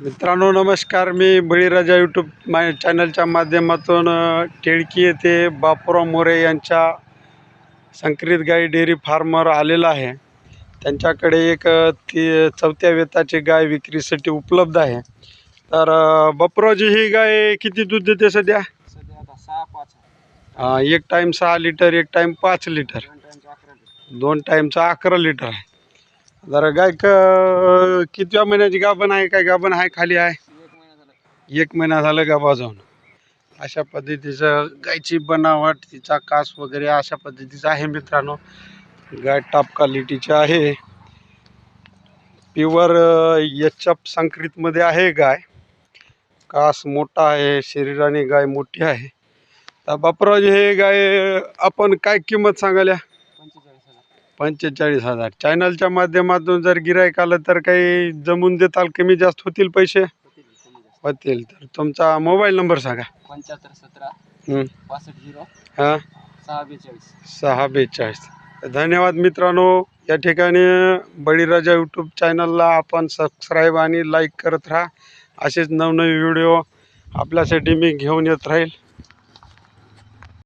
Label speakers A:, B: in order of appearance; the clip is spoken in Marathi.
A: मित्रांनो नमस्कार. मी बळीराजा यूट्यूब माय चॅनलच्या माध्यमातून टिळकी येथे बापूराव मोरे यांच्या संकरित गाई डेअरी फार्मवर आलेला आहे. त्यांच्याकडे एक ती चौथ्या वेताची गाय विक्रीसाठी उपलब्ध आहे. तर बापूरावजी ही गाय किती दूध देते सध्या? एक टाईम सहा लिटर एक टाईम पाच लिटर
B: दोन
A: टाईमचा अकरा लिटर आहे. जरा गाय क कितव्या महिन्याची गाभण आहे काय गाभण आहे खाली आहे?
B: एक महिना झालं
A: गाभा जाऊन. अशा पद्धतीचं गायची बनावट तिचा कास वगैरे अशा पद्धतीचं आहे मित्रांनो. गाय टॉप क्वालिटीची आहे. प्युअर अप संक्रितमध्ये आहे गाय. कास मोठा आहे शरीराने गाय मोठी आहे. तर बापरावजी हे गाय आपण काय किंमत सांगाल्या?
B: पंचेचाळीस हजार.
A: चॅनलच्या माध्यमातून जर गिरायक आलं तर काही जमून देताल कमी जास्त होतील पैसे? होतील. तर तुमचा मोबाईल नंबर सांगा.
B: पंच्याहत्तर सतरा
A: हं.
B: पासष्ट झिरो
A: हां.
B: सहा बेचाळीस.
A: सहा बेचाळीस. धन्यवाद मित्रांनो. या ठिकाणी बळीराजा यूट्यूब चॅनलला आपण सबस्क्राईब आणि लाईक करत राहा. असेच नवनवे व्हिडिओ आपल्यासाठी मी घेऊन येत राहील.